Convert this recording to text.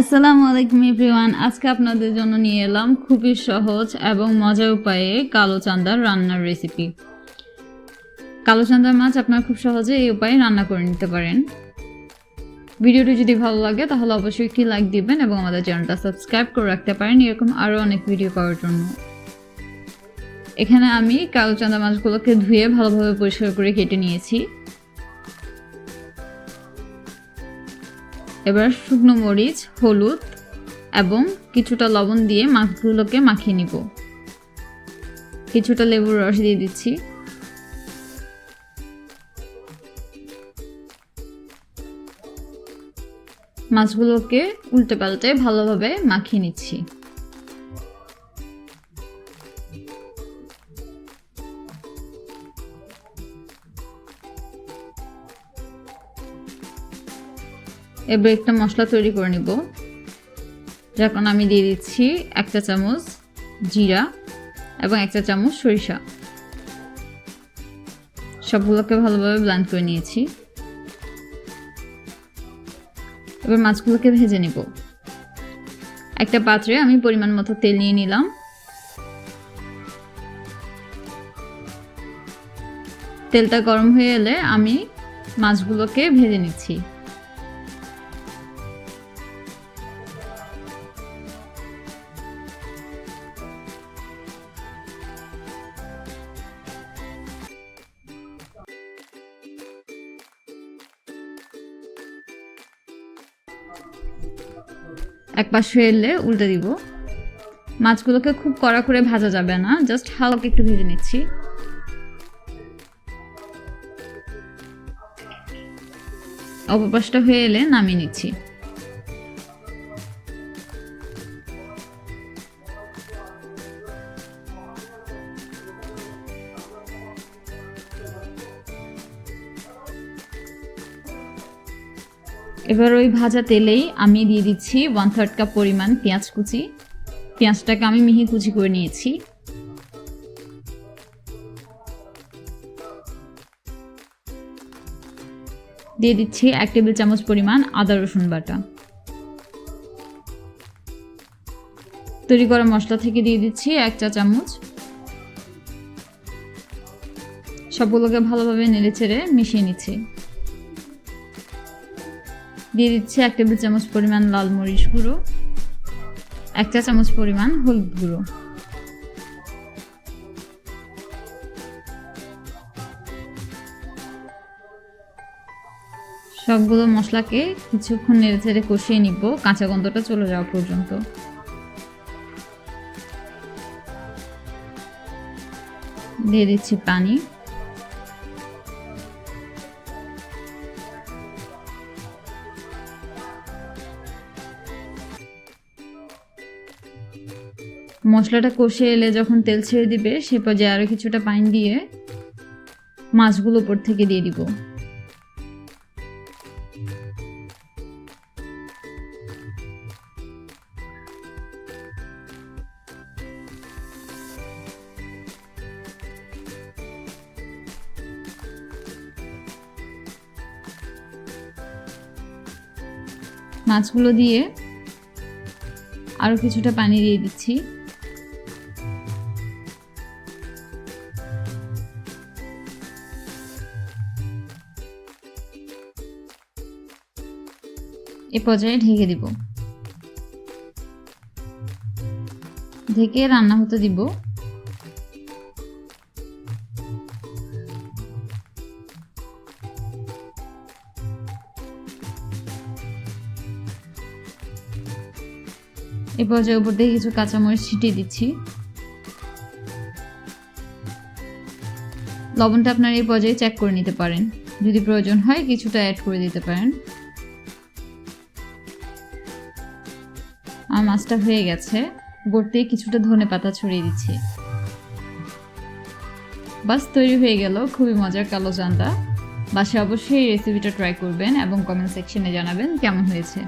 আসসালামু আলাইকুম, এভরিওয়ান। আজকে আপনাদের জন্য নিয়ে এলাম খুবই সহজ এবং মজার উপায়ে কালো চান্দার রান্নার রেসিপি কালো চান্দার মাছ আপনারা খুব সহজে এই উপায়ে রান্না করে নিতে পারেন। ভিডিওটি যদি ভালো লাগে, তাহলে অবশ্যই একটি লাইক দিবেন এবং আমাদের চ্যানেলটা সাবস্ক্রাইব করে রাখতে পারেন, এরকম আরও অনেক ভিডিও পাওয়ার জন্য। এখানে আমি কালো চান্দা মাছগুলোকে ধুয়ে ভালোভাবে পরিষ্কার করে কেটে নিয়েছি। এবার শুকনো মরিচ, হলুদ এবং কিছুটা লবণ দিয়ে মাছগুলোকে মাখিয়ে নিব। কিছুটা লেবুর রস দিয়ে দিচ্ছি। মাছগুলোকে উল্টে পাল্টে ভালোভাবে মাখিয়ে নিচ্ছি। এবার একটা মশলা তৈরি করে নিব। যখন আমি দিয়ে দিচ্ছি একটা চামচ জিরা এবং একটা চামচ সরিষা। সবগুলোকে ভালোভাবে ব্লেন্ড করে নিয়েছি। এবার মাছগুলোকে ভেজে নিব। একটা পাত্রে আমি পরিমাণ মতো তেল নিয়ে নিলাম। তেলটা গরম হয়ে এলে আমি মাছগুলোকে ভেজে নিচ্ছি। এক পাশ হয়ে এলে উল্টে দিব। মাছগুলোকে খুব কড়া করে ভাজা যাবে না জাস্ট হালকা একটু ভেজে নিচ্ছি। অপপাশটা হয়ে এলে নামিয়ে নিচ্ছি। এবার ওই ভাজা তেলেই আমি দিয়ে দিচ্ছি ওয়ান থার্ড কাপ পরিমাণ পেঁয়াজ কুচি। পেঁয়াজটাকে আমি মিহি কুচি করে নিয়েছি। দিয়ে দিচ্ছি এক টেবিল চামচ পরিমাণ আদা, রসুন বাটা। তৈরি করা মশলা থেকে দিয়ে দিচ্ছি এক চা চামচ। সবগুলোকে ভালোভাবে নেড়ে চেড়ে মিশিয়ে নিচ্ছি। দিয়ে দিচ্ছি এক টেবিল চামচ পরিমাণ লাল মরিচ গুঁড়ো, এক চা চামচ পরিমাণ হলুদ গুঁড়ো। সবগুলো মশলাকে কিছুক্ষণ নেড়ে ছেড়ে কষিয়ে নিব, কাঁচা গন্ধটা চলে যাওয়া পর্যন্ত। দিয়ে দিচ্ছি পানি। মশলাটা কষে এলে যখন তেল ছেড়ে দিবে, সে পর্যায়ে আরও কিছুটা পানি দিয়ে মাছগুলো উপর থেকে দিয়ে দিব। মাছগুলো দিয়ে আরও কিছুটা পানি দিয়ে দিচ্ছি। এ পর্যায়ে ঢেকে দিব। ঢেকে রান্না হতে দিব। এ পর্যায়ে উপর দিয়ে কিছু কাঁচামরিচ ছিটিয়ে দিচ্ছি। লবণটা আপনার এই পর্যায়ে চেক করে নিতে পারেন। যদি প্রয়োজন হয় কিছুটা অ্যাড করে দিতে পারেন। আমার মাছটা হয়ে গেছে। দিয়ে কিছুটা ধনে পাতা ছড়িয়ে দিচ্ছি। বাস, তৈরি হয়ে গেল। খুবই মজার কালো চান্দা বাসে অবশ্যই এই রেসিপিটা ট্রাই করবেন এবং কমেন্ট সেকশনে জানাবেন কেমন হয়েছে।